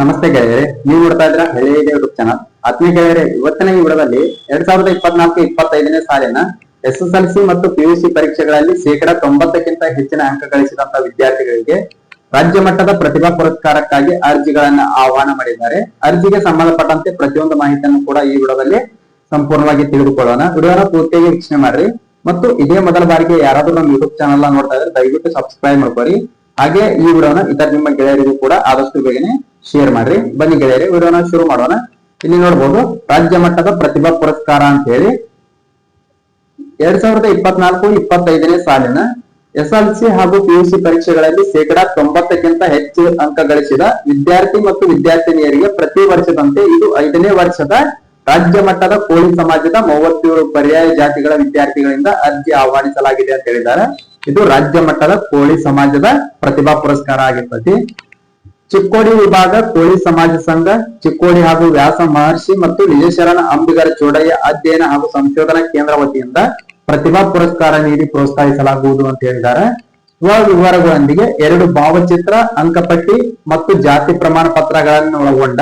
ನಮಸ್ತೆ ಗೆಳೆಯರೆ, ನೀವು ನೋಡ್ತಾ ಇದ್ರ ಹಳೆಯ ಯೂಟ್ಯೂಬ್ ಚಾನಲ್ ಆತ್ಮೀಯ ಗೆಳೆಯರೆ, ಇವತ್ತಿನ ಈ ವಿಡದಲ್ಲಿ ಎರಡ್ ಸಾವಿರದ ಇಪ್ಪತ್ನಾಲ್ಕು ಇಪ್ಪತ್ತೈದನೇ ಸಾಲಿನ ಎಸ್ ಎಸ್ ಎಲ್ ಸಿ ಮತ್ತು ಸಿ ಪರೀಕ್ಷೆಗಳಲ್ಲಿ ಶೇಕಡಾ ತೊಂಬತ್ತಕ್ಕಿಂತ ಹೆಚ್ಚಿನ ಅಂಕ ಗಳಿಸಿದಂತ ವಿದ್ಯಾರ್ಥಿಗಳಿಗೆ ರಾಜ್ಯ ಮಟ್ಟದ ಪ್ರತಿಭಾ ಪುರಸ್ಕಾರಕ್ಕಾಗಿ ಅರ್ಜಿಗಳನ್ನ ಆಹ್ವಾನ ಮಾಡಿದ್ದಾರೆ. ಅರ್ಜಿಗೆ ಸಂಬಂಧಪಟ್ಟಂತೆ ಪ್ರತಿಯೊಂದು ಮಾಹಿತಿಯನ್ನು ಕೂಡ ಈ ವಿಡದಲ್ಲಿ ಸಂಪೂರ್ಣವಾಗಿ ತಿಳಿದುಕೊಳ್ಳೋಣ. ವಿಡಿಯೋನ ಪೂರ್ತಿಯಾಗಿ ವೀಕ್ಷಣೆ ಮಾಡ್ರಿ. ಮತ್ತು ಇದೇ ಮೊದಲ ಬಾರಿಗೆ ಯಾರಾದ್ರೂ ನಮ್ಮ ಯೂಟ್ಯೂಬ್ ಚಾನಲ್ ನೋಡ್ತಾ ಇದ್ರೆ ದಯವಿಟ್ಟು ಸಬ್ಸ್ಕ್ರೈಬ್ ಮಾಡ್ಕೊರಿ ಹಾಗೆ ಈ ವಿಡಿಯೋನ ಇತರ ನಿಮ್ಮ ಗೆಳೆಯರಿಗೂ ಕೂಡ ಆದಷ್ಟು ಬೇಗನೆ ಶೇರ್ ಮಾಡ್ರಿ. ಬನ್ನಿ ಗೆಳೆಯರಿ, ವಿಡಿಯೋನ ಶುರು ಮಾಡೋಣ. ಇಲ್ಲಿ ನೋಡಬಹುದು ರಾಜ್ಯ ಮಟ್ಟದ ಪ್ರತಿಭಾ ಪುರಸ್ಕಾರ ಅಂತ ಹೇಳಿ. ಎರಡ್ ಸಾವಿರದ ಇಪ್ಪತ್ನಾಲ್ಕು, ಇಪ್ಪತ್ತೈದನೇ ಸಾಲಿನ ಎಸ್ ಎಲ್ ಸಿ ಹಾಗೂ ಪಿಯುಸಿ ಪರೀಕ್ಷೆಗಳಲ್ಲಿ ಶೇಕಡಾ ತೊಂಬತ್ತಕ್ಕಿಂತ ಹೆಚ್ಚು ಅಂಕ ಗಳಿಸಿದ ವಿದ್ಯಾರ್ಥಿ ಮತ್ತು ವಿದ್ಯಾರ್ಥಿನಿಯರಿಗೆ ಪ್ರತಿ ವರ್ಷದಂತೆ ಇದು ಐದನೇ ವರ್ಷದ ರಾಜ್ಯ ಮಟ್ಟದ ಕೋಳಿ ಸಮಾಜದ ಮೂವತ್ತೇಳು ಪರ್ಯಾಯ ಜಾತಿಗಳ ವಿದ್ಯಾರ್ಥಿಗಳಿಂದ ಅರ್ಜಿ ಆಹ್ವಾನಿಸಲಾಗಿದೆ ಅಂತ ಹೇಳಿದ್ದಾರೆ. ಇದು ರಾಜ್ಯ ಮಟ್ಟದ ಕೋಳಿ ಸಮಾಜದ ಪ್ರತಿಭಾ ಪುರಸ್ಕಾರ ಆಗಿರ್ತತಿ. ಚಿಕ್ಕೋಡಿ ವಿಭಾಗ ಕೋಳಿ ಸಮಾಜ ಸಂಘ, ಚಿಕ್ಕೋಡಿ ಹಾಗೂ ವ್ಯಾಸ ಮಹರ್ಷಿ ಮತ್ತು ವಿಜಯಶರಣ ಅಂಬಿಗರ ಚೋಡಯ್ಯ ಅಧ್ಯಯನ ಹಾಗೂ ಸಂಶೋಧನಾ ಕೇಂದ್ರ ವತಿಯಿಂದ ಪ್ರತಿಭಾ ಪುರಸ್ಕಾರ ನೀಡಿ ಪ್ರೋತ್ಸಾಹಿಸಲಾಗುವುದು ಅಂತ ಹೇಳಿದ್ದಾರೆ. ಸ್ವ ವಿವರಗಳೊಂದಿಗೆ ಎರಡು ಭಾವಚಿತ್ರ, ಅಂಕಪಟ್ಟಿ ಮತ್ತು ಜಾತಿ ಪ್ರಮಾಣ ಪತ್ರಗಳನ್ನು ಒಳಗೊಂಡ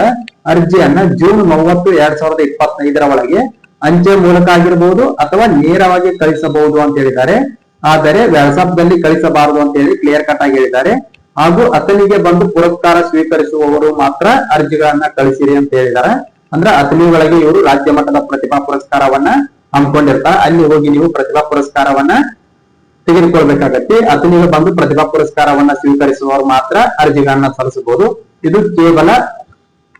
ಅರ್ಜಿಯನ್ನ ಜೂನ್ ಮೂವತ್ತು ಎರಡ್ ಸಾವಿರದ ಇಪ್ಪತ್ತೈದರ ಒಳಗೆ ಅಂಚೆ ಮೂಲಕ ಆಗಿರಬಹುದು ಅಥವಾ ನೇರವಾಗಿ ಕಳಿಸಬಹುದು ಅಂತ ಹೇಳಿದ್ದಾರೆ. ಆದರೆ ವ್ಯಾಟ್ಸ್ಆಪ್ ಕಳಿಸಬಾರದು ಅಂತ ಹೇಳಿ ಕ್ಲಿಯರ್ ಕಟ್ ಆಗಿ ಹೇಳಿದ್ದಾರೆ. ಹಾಗೂ ಅತನಿಗೆ ಬಂದು ಪುರಸ್ಕಾರ ಸ್ವೀಕರಿಸುವವರು ಮಾತ್ರ ಅರ್ಜಿಗಳನ್ನ ಕಳಿಸಿರಿ ಅಂತ ಹೇಳಿದ್ದಾರೆ. ಅಂದ್ರೆ ಅತನಿ ಒಳಗೆ ಇವರು ರಾಜ್ಯ ಮಟ್ಟದ ಪ್ರತಿಭಾ ಪುರಸ್ಕಾರವನ್ನ ಹಮ್ಮಿಕೊಂಡಿರ್ತಾರೆ. ಅಲ್ಲಿ ಹೋಗಿ ನೀವು ಪ್ರತಿಭಾ ಪುರಸ್ಕಾರವನ್ನ ತೆಗೆದುಕೊಳ್ಬೇಕಾಗತ್ತೆ. ಅತನಿಗೆ ಬಂದು ಪ್ರತಿಭಾ ಪುರಸ್ಕಾರವನ್ನ ಸ್ವೀಕರಿಸುವವರು ಮಾತ್ರ ಅರ್ಜಿಗಳನ್ನ ಸಲ್ಲಿಸಬಹುದು. ಇದು ಕೇವಲ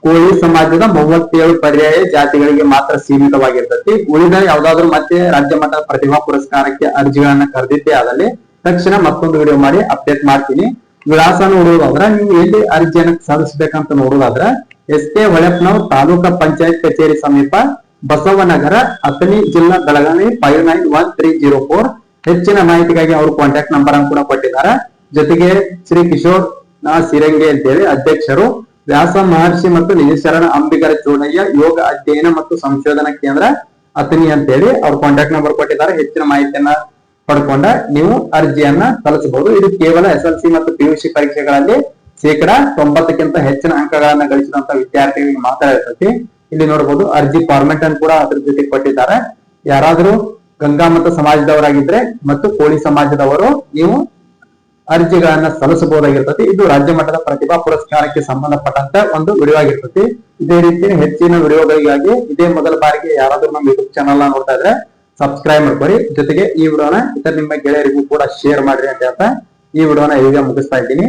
ಕೋಳಿ ಸಮಾಜದ ಮೂವತ್ತೇಳು ಪರ್ಯಾಯ ಜಾತಿಗಳಿಗೆ ಮಾತ್ರ ಸೀಮಿತವಾಗಿರ್ತತಿ. ಉಳಿದ ಯಾವ್ದಾದ್ರು ಮತ್ತೆ ರಾಜ್ಯ ಮಟ್ಟದ ಪ್ರತಿಭಾ ಪುರಸ್ಕಾರಕ್ಕೆ ಅರ್ಜಿಗಳನ್ನ ಕರೆದಿದ್ದೆ ಆದಲ್ಲಿ ತಕ್ಷಣ ಮತ್ತೊಂದು ವಿಡಿಯೋ ಮಾಡಿ ಅಪ್ಡೇಟ್ ಮಾಡ್ತೀನಿ. ವಿಳಾಸ ನೋಡುವುದಾದ್ರ, ನೀವು ಎಲ್ಲಿ ಅರ್ಜಿಯನ್ನ ಸಲ್ಲಿಸಬೇಕಂತ ನೋಡುವುದಾದ್ರ ಎಸ್ ಕೆ ಹೊಳೆಪ್ನವ್ ತಾಲೂಕಾ ಪಂಚಾಯತ್ ಕಚೇರಿ ಸಮೀಪ ಬಸವನಗರ, ಅಥಣಿ ಜಿಲ್ಲಾ Belagavi, five nine one three zero four. ಹೆಚ್ಚಿನ ಮಾಹಿತಿಗಾಗಿ ಅವರು ಕಾಂಟ್ಯಾಕ್ಟ್ ನಂಬರ್ ಅನ್ನು ಕೂಡ ಕೊಟ್ಟಿದ್ದಾರೆ. ಜೊತೆಗೆ ಶ್ರೀ ಕಿಶೋರ್ ನಾ ಸಿರಂಗಿ ಅಂತೇಳಿ ಅಧ್ಯಕ್ಷರು, ವ್ಯಾಸ ಮಹರ್ಷಿ ಮತ್ತು ನಿಜಶರಣ ಅಂಬಿಗರ ಚೂಡಯ್ಯ ಯೋಗ ಅಧ್ಯಯನ ಮತ್ತು ಸಂಶೋಧನಾ ಕೇಂದ್ರ ಅಥಣಿ ಅಂತೇಳಿ ಅವ್ರ ಕಾಂಟ್ಯಾಕ್ಟ್ ನಂಬರ್ ಕೊಟ್ಟಿದ್ದಾರೆ. ಹೆಚ್ಚಿನ ಮಾಹಿತಿಯನ್ನ ಪಡ್ಕೊಂಡ ನೀವು ಅರ್ಜಿಯನ್ನ ಸಲ್ಲಿಸಬಹುದು. ಇದು ಕೇವಲ ಎಸ್ ಎಲ್ ಸಿ ಮತ್ತು ಸಿ ಪರೀಕ್ಷೆಗಳಲ್ಲಿ ಶೇಕಡಾ ತೊಂಬತ್ತಕ್ಕಿಂತ ಹೆಚ್ಚಿನ ಅಂಕಗಳನ್ನ ಗಳಿಸಿದಂತ ವಿದ್ಯಾರ್ಥಿಗಳಿಗೆ ಮಾತ್ರ ಇರ್ತೈತಿ. ಇಲ್ಲಿ ನೋಡಬಹುದು ಅರ್ಜಿ ಫಾರ್ಮೆಟ್ ಅನ್ನು ಕೂಡ ಅದ್ರ ಜೊತೆ ಕೊಟ್ಟಿದ್ದಾರೆ. ಯಾರಾದ್ರೂ ಗಂಗಾಮತ ಸಮಾಜದವರಾಗಿದ್ರೆ ಮತ್ತು ಕೋಳಿ ಸಮಾಜದವರು, ನೀವು ಅರ್ಜಿಗಳನ್ನ ಸಲ್ಲಿಸಬಹುದಾಗಿರ್ತತಿ. ಇದು ರಾಜ್ಯ ಮಟ್ಟದ ಪ್ರತಿಭಾ ಪುರಸ್ಕಾರಕ್ಕೆ ಸಂಬಂಧಪಟ್ಟಂತ ಒಂದು ವಿಡಿಯೋ ಆಗಿರ್ತತಿ ಇದೇ ರೀತಿ ಹೆಚ್ಚಿನ ವಿಡಿಯೋಗಳಿಗಾಗಿ ಇದೇ ಮೊದಲ ಬಾರಿಗೆ ಯಾರಾದರೂ ನಮ್ಮ ಯೂಟ್ಯೂಬ್ ಚಾನಲ್ ನೋಡ್ತಾ ಇದ್ರೆ ಸಬ್ಸ್ಕ್ರೈಬ್ ಮಾಡ್ಕೊರಿ. ಜೊತೆಗೆ ಈ ವಿಡಿಯೋನ ಇತರ ನಿಮ್ಮ ಗೆಳೆಯರಿಗೂ ಕೂಡ ಶೇರ್ ಮಾಡ್ರಿ ಅಂತ ಹೇಳ್ತಾ ಈ ವಿಡಿಯೋನ ಈಗ ಮುಗಿಸ್ತಾ ಇದ್ದೀನಿ.